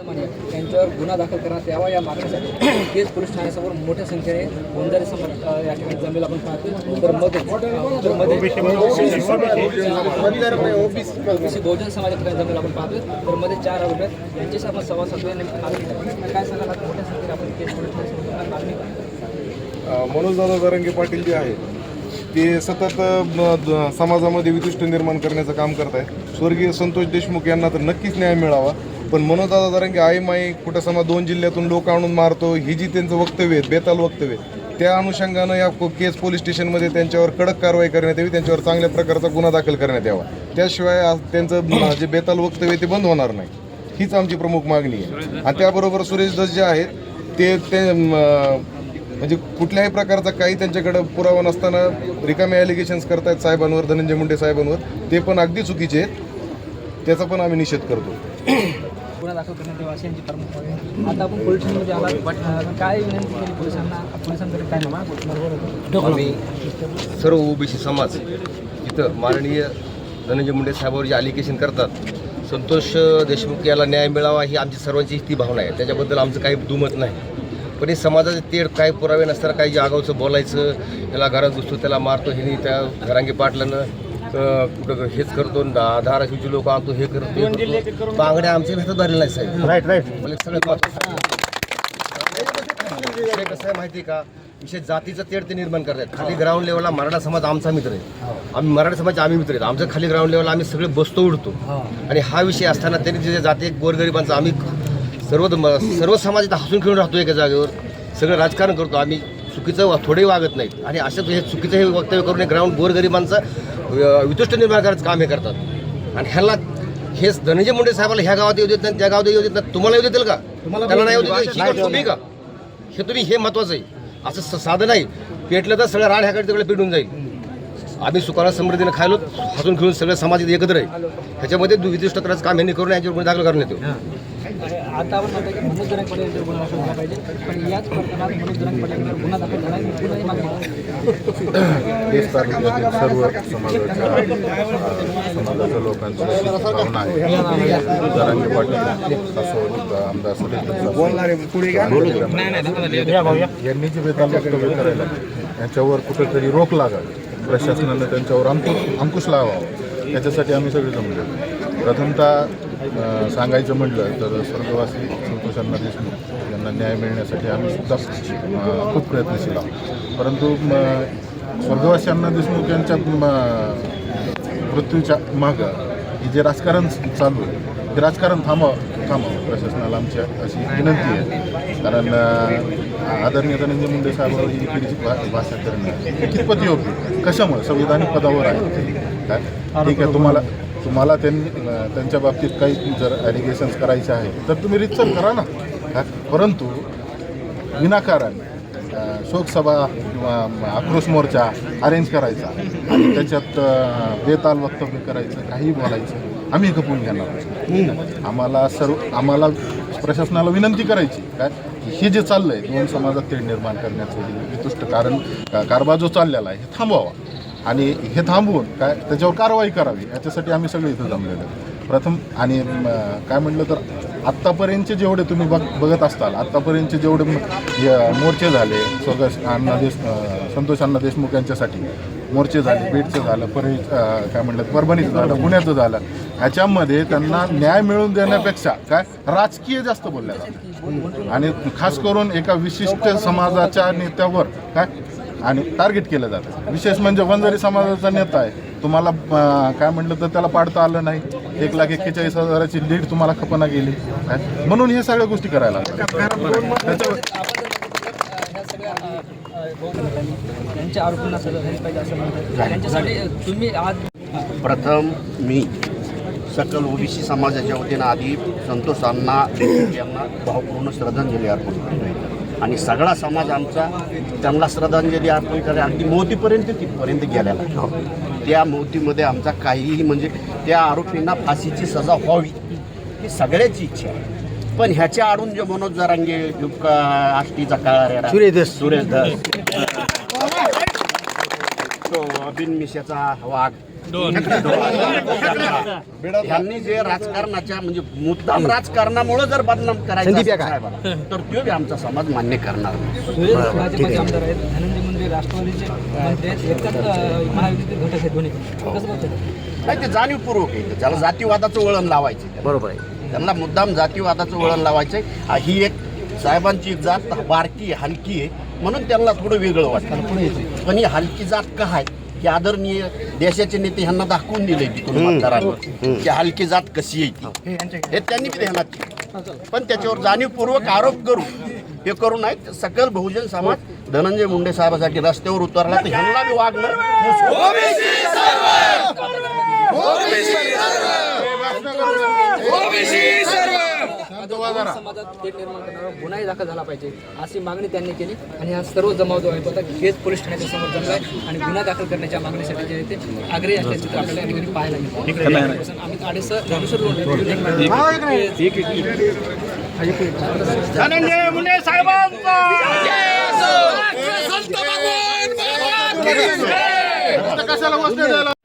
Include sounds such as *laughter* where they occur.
यांच्यावर गुन्हा दाखल करण्यात यावा या मागणीसाठी केस पोलीस ठाण्यासमोर मोठ्या संख्येने गोंधारे समाज या ठिकाणी जमेल आपण पाहतो तर मध्ये ओबीसी बहुजन समाज या ठिकाणी जमेल आपण पाहतो तर मध्ये चार आरोपी आहेत यांच्याशी आपण संवाद साधूया नेमकी काय. सांगाल? मोठ्या संख्येने आपण केस पोलीस ठाण्यासमोर मागणी अ, मनोजदादा जरंगे पाटील जे आहेत ते सतत समाजामध्ये वितुष्ट निर्माण करण्याचं काम करत आहेत स्वर्गीय संतोष देशमुख यांना तर नक्कीच न्याय मिळावा. पण मनोजदादा की आई माई कुठं समा दोन जिल्ह्यातून लोक आणून मारतो ही जी त्यांचं वक्तव्य आहे बेताल वक्तव्य त्या अनुषंगानं या को- केस पोलीस स्टेशनमध्ये त्यांच्यावर कडक कारवाई करण्यात यावी त्यांच्यावर चांगल्या प्रकारचा गुन्हा दाखल करण्यात यावा. त्याशिवाय त्यांचं जे बेताल वक्तव्य ते बंद होणार नाही. हीच आमची प्रमुख मागणी आहे. आणि त्याबरोबर सुरेश दस जे आहेत ते ते म्हणजे कुठल्याही प्रकारचा काही त्यांच्याकडं पुरावा नसताना रिकामे ॲलिगेशन्स करतायत साहेबांवर धनंजय मुंडे साहेबांवर ते पण अगदी चुकीचे आहेत. त्याचा पण आम्ही निषेध करतो. गुन्हा दाखल करण्यात यावा अशी यांची प्रमुख मागणी आता आपण पोलीस स्टेशनमध्ये आलात बट काय विनंती केली पोलिसांना? पोलिसांकडे काय नामा आम्ही सर्व ओबीसी समाज इथं माननीय धनंजय मुंडे साहेबावर जे अलिगेशन करतात संतोष देशमुख याला न्याय मिळावा ही आमची सर्वांची ती भावना आहे. त्याच्याबद्दल आमचं काही दुमत नाही. पण हे समाजाचे तेढ काय पुरावे नसताना काही जे आगावचं बोलायचं त्याला घरात घुसतो त्याला मारतो हे त्या घरांगे पाटलानं अं, कुठं हेच करतो दहा धाराशिवची लोक आणतो हे करतो. बांगड्या आमच्या भेटत भरलेल्या नाही साहेब. राईट राईट मला एक सगळ्यात महत्त्वाचं विषय कसं आहे माहिती आहे का? विषय जातीचं तेढ ते निर्माण करतात. खाली ग्राउंड लेवलला मराठा समाज आमचा मित्र आहे. आम्ही मराठा समाज आम्ही मित्र आहेत. आमचं खाली ग्राउंड लेवलला आम्ही सगळे बसतो उडतो. आणि हा विषय असताना त्यांनी जे जाती गोरगरिबांचा आम्ही सर्व सर्व समाज इथं हसून खेळून राहतो एका जागेवर. सगळं राजकारण करतो. आम्ही चुकीचं वा- थोडे वागत नाहीत. आणि असं हे चुकीचं हे वक्तव्य करून ग्राउंड गोरगरिबांचं वितुष्ट निर्माण करायचं काम हे करतात. आणि ह्याला हेच धनंजय मुंडे साहेबाला ह्या गावात येऊ देत नाही त्या गावात येऊ देत नाही. तुम्हाला येऊ देतील का? त्याला नाही येऊ देतील ही गोष्ट तुम्ही का? हे तुम्ही हे महत्वाचं आहे. असं साधं नाही. पेटलं तर सगळं राड ह्याकडे तिकडे पेटून जाईल. आम्ही सुकारा समृद्धीनं खायलो हसून खेळून सगळं समाज इथे एकत्र आहे. ह्याच्यामध्ये विशिष्ट करायचं काम यांनी करून यांच्यावर गुन्हे दाखल करण्यात येतो आता आपण म्हणतो की मनोज जरंग पाटील यांच्यावर गुन्हा दाखल झाला पाहिजे. पण याच प्रकरणात मनोज जरंग पाटील यांच्यावर गुन्हा दाखल झाला समाजाच्या लोकांची भावना आहे. जरांगे पाटील असो आमदार सुरेश यांनी जे बेताल वक्तव्य करायला यांच्यावर कुठेतरी रोख लागावी. प्रशासनानं त्यांच्यावर अंकुश अंकुश लावावा. याच्यासाठी आम्ही सगळे जमले प्रथमतः सांगायचं म्हटलं तर स्वर्गवासी संतोषांना देशमुख यांना न्याय मिळण्यासाठी आम्ही सुद्धा खूप प्रयत्नशील आहोत. परंतु स्वर्गवासी अण्णा देशमुख यांच्या म, मृत्यूच्या मागं ही जे राजकारण चालू आहे ते राजकारण थांबावं थांबावं. प्रशासनाला आमची अशी विनंती आहे. कारण आदरणीय धनंजय मुंडे साहेबांवर ही भा भाषा करणं कितपत योग्य? कशामुळे? संविधानिक पदावर आहे. काय? ठीक आहे तुम्हाला तुम्हाला त्यांनी त्यांच्या बाबतीत काही जर ॲलिगेशन्स करायचे आहे तर तुम्ही रितसर करा ना. काय? परंतु विनाकारण शोकसभा किंवा आक्रोश मोर्चा अरेंज करायचा. आणि त्याच्यात बेताल वक्तव्य करायचं काही बोलायचं आम्ही खपून घेणार आम्हाला सर्व आम्हाला प्रशासनाला विनंती करायची काय हे जे चाललं आहे दोन समाजात तेढ निर्माण करण्याचं हे वितुष्ट कारण कारभार जो चाललेला आहे हे थांबवावा. आणि हे थांबवून काय त्याच्यावर कारवाई करावी याच्यासाठी आम्ही सगळे इथं जमलेलो प्रथम आणि काय म्हटलं तर आत्तापर्यंतचे जेवढे तुम्ही बघ बघत असताल आत्तापर्यंतचे जेवढे मोर्चे झाले स्वगस अण्णा देश संतोष अण्णा देशमुख यांच्यासाठी मोर्चे झाले बीडचं झालं परळी अं, काय म्हटलं पुण्याचं झालं पुण्याचं झालं ह्याच्यामध्ये त्यांना न्याय मिळवून देण्यापेक्षा काय राजकीय जास्त बोलल्या जातं आणि खास करून एका विशिष्ट समाजाच्या नेत्यावर काय आणि टार्गेट केलं जातं. विशेष म्हणजे वंजारी समाजाचा नेता आहे. तुम्हाला काय म्हटलं तर त्याला पाडता आलं नाही. एक लाख एक्केचाळीस हजाराची लीड तुम्हाला खपना गेली. म्हणून हे सगळ्या गोष्टी करायला प्रथम मी सकल ओबीसी समाजाच्या वतीनं आधी संतोष अण्णा यांना भावपूर्ण श्रद्धांजली अर्पण करतो आणि सगळा समाज आमचा त्यांना श्रद्धांजली अर्पण करे अगदी मोतीपर्यंत तिथपर्यंत गेलेला. त्या मोतीमध्ये आमचा काहीही म्हणजे त्या आरोपींना फाशीची सजा व्हावी ही सगळ्याची इच्छा आहे. पण ह्याच्या आडून जे मनोज जरांगे आष्टीचा काळा सुरेश सुरेश धस *laughs* तो बिनमिशाचा वाघ. ह्यांनी जे राजकारणाच्या म्हणजे मुद्दाम राजकारणामुळे जर बदनाम करायचं तर तो बी आमचा समाज मान्य करणार नाही. बघतो नाही ते जाणीवपूर्वक आहे. त्याला जातीवादाचं वळण लावायचं बरोबर आहे. त्यांना मुद्दाम जातीवादाचं वळण लावायचं आहे. ही एक साहेबांची जात बारकी आहे हलकी आहे. म्हणून त्यांना थोडं वेगळं वाटतं. पण ही हलकी जात का आहे? की आदरणीय देशाचे नेते ह्यांना दाखवून दिले तिथून की हलकी जात कशी आहे हे त्यांनी बी ध्यानात. पण त्याच्यावर जाणीवपूर्वक आरोप करू हे करू नाहीत सकल बहुजन समाज धनंजय मुंडे साहेबासाठी रस्त्यावर उतरला तर ह्यांना बी वागणं समाजात निर्माण करणारा गुन्हाही दाखल झाला पाहिजे अशी मागणी त्यांनी केली. आणि हा सर्व जमाव जो आहे तो हेच पोलीस ठाण्याच्या समोर जमला आहे आणि गुन्हा दाखल करण्याच्या मागणीसाठी जे आहे ते आग्रही असल्याचे चित्र आपल्याला या ठिकाणी पाहायला मिळतं. अमित आडेसर ज्ञानेश्वर लोंढे, एक मिनिट. धनंजय मुंडे साहेबांचा. कशाला बसले